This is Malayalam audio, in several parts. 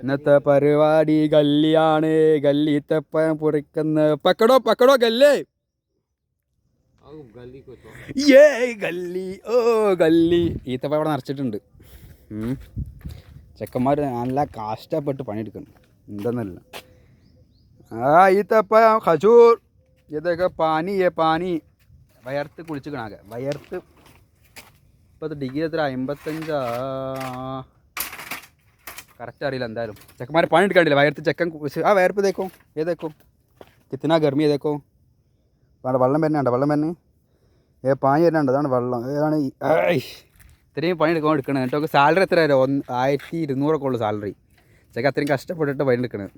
ഇന്നത്തെ പരിപാടി ഗല്ലിയാണ്. ഗല്ലീത്തപ്പഴം പൊറിക്കുന്ന. പക്കടോ പക്കടോ ഗല്ലേ? ഏ ഗല്ലി. ഓ ഗല്ലി. ഈത്തപ്പ അവിടെ നിറച്ചിട്ടുണ്ട്. ചെക്കന്മാർ നല്ല കാഷ്ടപ്പെട്ട് പണിയെടുക്കുന്നു. എന്തെന്നല്ല. ആ ഈത്തപ്പ ഹജൂർ ഇതൊക്കെ പാനി ഏ പാനി. വയർത്ത് കുളിച്ചിക്കണാകെ വയർത്ത് ഇപ്പോഴത്തെ ഡിഗ്രി എത്ര? അമ്പത്തഞ്ചാ? കറക്റ്റ് അറിയില്ല എന്തായാലും. ചെക്കന്മാരെ പണി എടുക്കാണ്ടില്ല. വയർത്ത് ചെക്കൻ ആ വയർപ്പ് തേക്കോ? ഏതേക്കോ കിത്തിനാ ഗർമി ഏതേക്കോ വേണ്ട വെള്ളം വരുന്നുണ്ട് വെള്ളം വരുന്നു? ഏ പാനി വരുന്നുണ്ട് അതാണ് വെള്ളം. ഏതാണ്. ഇത്രയും പണി എടുക്കാൻ എടുക്കണത് എന്നിട്ട് സാലറി എത്ര വരും? ഒന്ന് ആയിരത്തി ഇരുന്നൂറൊക്കെ ഉള്ളൂ സാലറി. ചെക്ക അത്രയും കഷ്ടപ്പെട്ടിട്ട് പണി എടുക്കണത്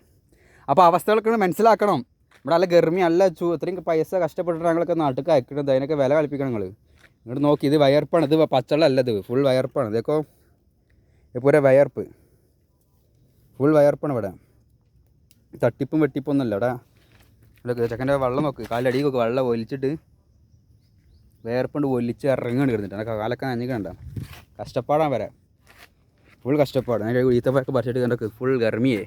അപ്പോൾ അവസ്ഥകളൊക്കെ മനസ്സിലാക്കണം. ഇവിടെ നല്ല ഗർമി അല്ല ചൂ ഇത്രയും പൈസ കഷ്ടപ്പെട്ടിട്ട് ഞങ്ങളൊക്കെ നാട്ടിൽ അയക്കണത്. അതിനൊക്കെ വില കളിപ്പിക്കണം നിങ്ങൾ ഇങ്ങോട്ട് നോക്കി ഇത് വയർപ്പാണ്. ഇത് പച്ചവെള്ളം അല്ല ഫുൾ വയർപ്പാണ്. ഇതൊക്കെ? ഒരു വയർപ്പ്. ഫുൾ വയർപ്പാണ് ഇവിടെ. തട്ടിപ്പും വെട്ടിപ്പൊന്നുമല്ല ഇവിടെ. ഇവിടെ ചെക്കന്റെ വെള്ളം നോക്ക്. കാലടിക്കൊക്കെ വെള്ളം ഒലിച്ചിട്ട് വേർപ്പുണ്ട് ഒലിച്ച് ഇറങ്ങാണ് കിടന്നിട്ട്. എനിക്ക് കാലൊക്കെ നനഞ്ഞിക്കണ്ട കഷ്ടപ്പാടാ വരെ. ഫുൾ കഷ്ടപ്പാട് അതിന്റെ ഈത്തപ്പൊക്കെ പറിച്ചിട്ട് കണ്ടൊക്കെ ഫുൾ ഗർമിയേ.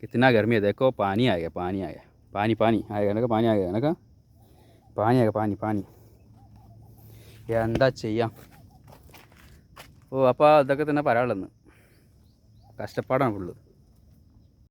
കിത്തിനാ ഗർമിയേ. ഇതൊക്കെ പാനി ആയ പാനി ആയ പാനി പാനി. ആയ കണക്ക് പാനി ആയ പാനി പാനി പാനി. എന്താ ചെയ്യാം? ഓ അപ്പോൾ അതൊക്കെ തന്നെ പറയാനുള്ളതെന്ന് കഷ്ടപ്പാടാണ് ഫുള്ള്